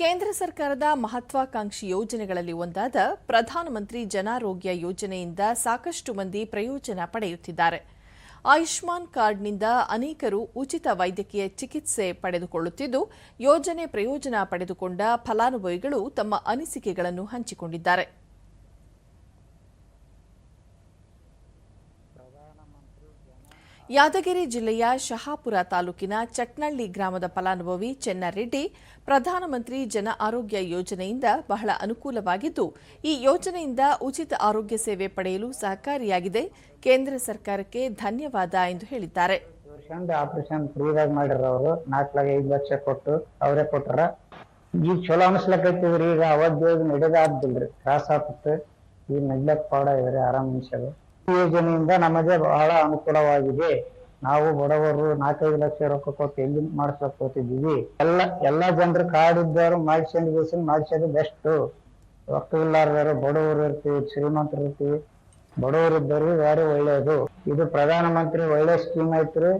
ಕೇಂದ್ರ ಸರ್ಕಾರದ ಮಹತ್ವಾಕಾಂಕ್ಷಿ ಯೋಜನೆಗಳಲ್ಲಿ ಒಂದಾದ ಪ್ರಧಾನಮಂತ್ರಿ ಜನಾರೋಗ್ಯ ಯೋಜನೆಯಿಂದ ಸಾಕಷ್ಟು ಮಂದಿ ಪ್ರಯೋಜನ ಪಡೆಯುತ್ತಿದ್ದಾರೆ. ಆಯುಷ್ಮಾನ್ ಕಾರ್ಡ್ನಿಂದ ಅನೇಕರು ಉಚಿತ ವೈದ್ಯಕೀಯ ಚಿಕಿತ್ಸೆ ಪಡೆದುಕೊಳ್ಳುತ್ತಿದ್ದು, ಯೋಜನೆ ಪ್ರಯೋಜನ ಪಡೆದುಕೊಂಡ ಫಲಾನುಭವಿಗಳು ತಮ್ಮ ಅನಿಸಿಕೆಗಳನ್ನು ಹಂಚಿಕೊಂಡಿದ್ದಾರೆ. ಯಾದಗಿರಿ ಜಿಲ್ಲೆಯ ಶಹಾಪುರ ತಾಲೂಕಿನ ಚಟ್ನಳ್ಳಿ ಗ್ರಾಮದ ಫಲಾನುಭವಿ ಚೆನ್ನರೆಡ್ಡಿ ಪ್ರಧಾನಮಂತ್ರಿ ಜನ ಆರೋಗ್ಯ ಯೋಜನೆಯಿಂದ ಬಹಳ ಅನುಕೂಲವಾಗಿದ್ದು, ಈ ಯೋಜನೆಯಿಂದ ಉಚಿತ ಆರೋಗ್ಯ ಸೇವೆ ಪಡೆಯಲು ಸಹಕಾರಿಯಾಗಿದೆ. ಕೇಂದ್ರ ಸರ್ಕಾರಕ್ಕೆ ಧನ್ಯವಾದ ಎಂದು ಹೇಳಿದ್ದಾರೆ. ಆಪರೇಷನ್ ಫ್ರೀದಾಗ ಅವರು ಲಕ್ಷ ಐದು ಲಕ್ಷ ಕೊಟ್ಟು ಅವರೇ ಕೊಟ್ಟರ. ಈಗ ಚಲೋ ಈಗ ಅವಧ್ಯೋಗ ನಡೆದಾಗ್ದಿಲ್ರಿ ತ್ರಾಸ ಆಗುತ್ತೆ ಈಗ ನಡ್ಲಕ್ ಪಾಡ ಇದ್ರಿ ಆರಾಮ್ ಈ ಯೋಜನೆಯಿಂದ ನಮಗೆ ಬಹಳ ಅನುಕೂಲವಾಗಿದೆ. ನಾವು ಬಡವರು ನಾಲ್ಕೈದು ಲಕ್ಷ ರೊಕ್ಕ ಕೊಟ್ಟು ಎಲ್ಲಿ ಮಾಡಿಸ್ಲಕ್ ಹೋಗ್ತಿದ್ದೀವಿ? ಎಲ್ಲ, ಎಲ್ಲಾ ಜನರು ಇದ್ದವರು ಮಾಡಿಸ್ಕೊಂಡು ಬೇಸಿಂಗ್ ಮಾಡಿಸೋದು ಬೆಸ್ಟ್. ರೊಕ್ಕ ಇಲ್ಲಾರ್ದವರು ಬಡವರು ಇರ್ತೀವಿ, ಶ್ರೀಮಂತರು ಇರ್ತೀವಿ. ಬಡವರು ಯಾರು ಒಳ್ಳೆಯದು ಇದು ಪ್ರಧಾನ ಮಂತ್ರಿ ಒಳ್ಳೆ ಸ್ಕೀಮ್ ಐತ್ರಿ.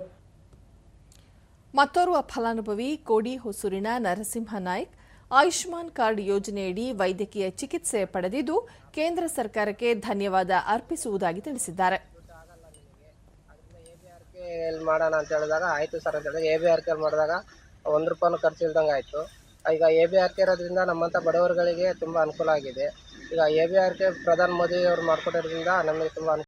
ಮತ್ತೋರ್ವ ಫಲಾನುಭವಿ, ಕೋಡಿ ಹೊಸೂರಿನ ನರಸಿಂಹ ನಾಯ್ಕ್ ಆಯುಷ್ಮಾನ್ ಕಾರ್ಡ್ ಯೋಜನೆಯಡಿ ವೈದ್ಯಕೀಯ ಚಿಕಿತ್ಸೆ ಪಡೆದಿದ್ದು ಕೇಂದ್ರ ಸರ್ಕಾರಕ್ಕೆ ಧನ್ಯವಾದ ಅರ್ಪಿಸುವುದಾಗಿ ತಿಳಿಸಿದ್ದಾರೆ. ಮಾಡೋಣ ಅಂತ ಹೇಳಿದಾಗ ಆಯ್ತು ಸರ್ ಅಂತ ಹೇಳಿದಾಗ ಎ ಬಿ ಆರ್ ಮಾಡಿದಾಗ ಒಂದು ರೂಪಾಯಿನೂ ಖರ್ಚು ಇಲ್ದಂಗೆ ಆಯಿತು. ಈಗ ಎ ಬಿ ಆರ್ ಕೆ ಇರೋದ್ರಿಂದ ನಮ್ಮಂಥ ಬಡವರುಗಳಿಗೆ ತುಂಬ ಅನುಕೂಲ ಆಗಿದೆ. ಈಗ ಎ ಬಿ ಆರ್ ಕೆ ಪ್ರಧಾನಿ ಮೋದಿ ಅವರು ಮಾಡಿಕೊಟ್ಟಿರೋದ್ರಿಂದ ನಮಗೆ ತುಂಬ ಅನುಕೂಲ